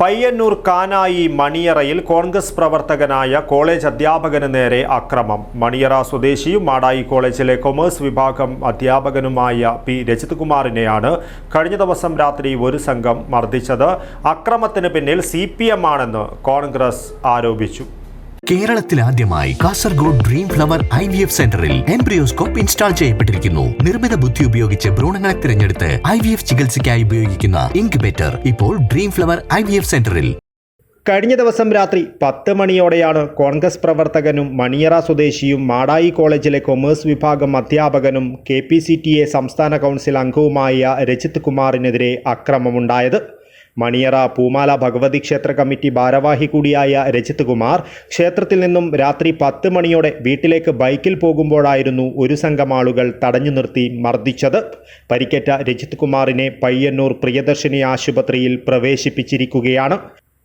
പയ്യന്നൂർ കാനായി മണിയറയിൽ കോൺഗ്രസ് പ്രവർത്തകനായ കോളേജ് അധ്യാപകന് നേരെ അക്രമം. മണിയറ സ്വദേശിയും മാടായി കോളേജിലെ കൊമേഴ്സ് വിഭാഗം അധ്യാപകനുമായ പി. രജിത് കുമാറിനെയാണ് കഴിഞ്ഞ ദിവസം രാത്രി ഒരു സംഘം മർദ്ദിച്ചത്. അക്രമത്തിന് പിന്നിൽ സി ആണെന്ന് കോൺഗ്രസ് ആരോപിച്ചു. കേരളത്തിൽ ആദ്യമായി Kasaragod Dream Flower I V F സെന്ററിൽ എംബ്രിയോസ്കോപ്പ് ഇൻസ്റ്റാൾ ചെയ്യപ്പെട്ടിരിക്കുന്നു. നിർമ്മിത ബുദ്ധി ഉപയോഗിച്ച് ഭ്രൂണങ്ങളെ തിരഞ്ഞെടുത്ത് ഐ വി എഫ് ചികിത്സയ്ക്കായി ഉപയോഗിക്കുന്ന ഇൻക്യുബേറ്റർ ഇപ്പോൾ Dream Flower I V F സെന്ററിൽ കഴിഞ്ഞ ദിവസം രാത്രി പത്ത് മണിയോടെയാണ് കോൺഗ്രസ് പ്രവർത്തകനും മണിയറ സ്വദേശിയും മാടായി കോളേജിലെ കൊമേഴ്സ് വിഭാഗം അധ്യാപകനും K P C T A സംസ്ഥാന കൗൺസിൽ അംഗവുമായ രജിത് കുമാറിനെതിരെ അക്രമമുണ്ടായത്. മണിയറ പൂമാല ഭഗവതി ക്ഷേത്ര കമ്മിറ്റി ഭാരവാഹി കൂടിയായ രജിത് കുമാർ ക്ഷേത്രത്തിൽ നിന്നും രാത്രി പത്ത് മണിയോടെ വീട്ടിലേക്ക് ബൈക്കിൽ പോകുമ്പോഴായിരുന്നു ഒരു സംഘം ആളുകൾ തടഞ്ഞു നിർത്തി മർദ്ദിച്ചത്. പരിക്കേറ്റ രജിത് കുമാറിനെ പയ്യന്നൂർ പ്രിയദർശിനി ആശുപത്രിയിൽ പ്രവേശിപ്പിച്ചിരിക്കുകയാണ്.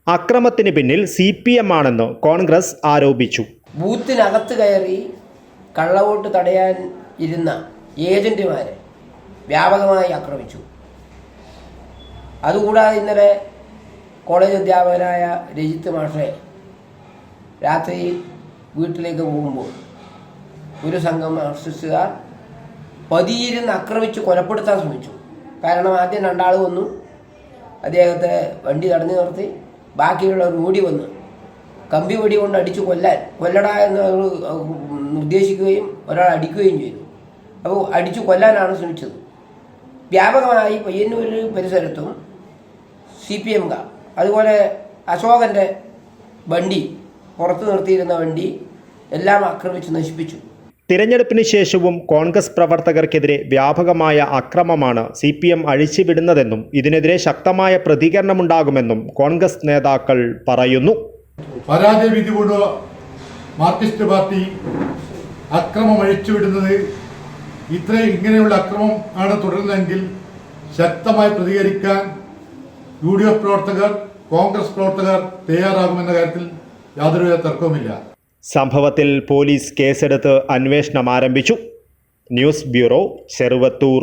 അക്രമത്തിന് പിന്നിൽ സി പി എം ആണെന്ന് കോൺഗ്രസ് ആരോപിച്ചു. ബൂത്തിനകത്ത് കയറി കള്ളവോട്ട് തടയാൻ ഇരുന്ന ഏജന്റുമാരെ വ്യാപകമായി ആക്രമിച്ചു. അതുകൂടാതെ ഇന്നലെ കോളേജ് അധ്യാപകനായ രജിത്ത് മാഷെ രാത്രി വീട്ടിലേക്ക് പോകുമ്പോൾ ഒരു സംഘം മാർക്സിസ്റ്റുകാർ പതിയിരുന്ന് ആക്രമിച്ച് കൊലപ്പെടുത്താൻ ശ്രമിച്ചു. കാരണം ആദ്യം രണ്ടാൾ വന്നു. അദ്ദേഹത്തെ വണ്ടി തടഞ്ഞു നിർത്തി. ബാക്കിയുള്ളവർ ഓടി വന്ന് കമ്പി വെടി കൊണ്ട് അടിച്ചു കൊല്ലാൻ കൊല്ലട എന്ന് നിർദ്ദേശിക്കുകയും ഒരാൾ അടിക്കുകയും ചെയ്തു. അപ്പോൾ അടിച്ചു കൊല്ലാനാണ് ശ്രമിച്ചത്. വ്യാപകമായി പയ്യന്നൂർ പരിസരത്തും സി പി എംകാർ അതുപോലെ അശോകന്റെ വണ്ടി പുറത്തു നിർത്തിയിരുന്ന വണ്ടി എല്ലാം ആക്രമിച്ച് നശിപ്പിച്ചു. തിരഞ്ഞെടുപ്പിന് ശേഷവും കോൺഗ്രസ് പ്രവർത്തകർക്കെതിരെ വ്യാപകമായ അക്രമമാണ് സി പി എം അഴിച്ചുവിടുന്നതെന്നും ഇതിനെതിരെ ശക്തമായ പ്രതികരണമുണ്ടാകുമെന്നും കോൺഗ്രസ് നേതാക്കൾ പറയുന്നു. പരാജയ വിധി കൊണ്ട് മാർക്സിസ്റ്റ് പാർട്ടി അക്രമം അഴിച്ചുവിടുന്നത് ഇത്ര ഇങ്ങനെയുള്ള അക്രമം ആണ് തുടരുന്നതെങ്കിൽ ശക്തമായി പ്രതികരിക്കാൻ യു ഡി എഫ് പ്രവർത്തകർ കോൺഗ്രസ് പ്രവർത്തകർ തയ്യാറാകുമെന്ന കാര്യത്തിൽ യാതൊരുവിധ തർക്കവുമില്ല. സംഭവത്തിൽ പോലീസ് കേസെടുത്ത് അന്വേഷണം ആരംഭിച്ചു. News bureau Cheruvathur.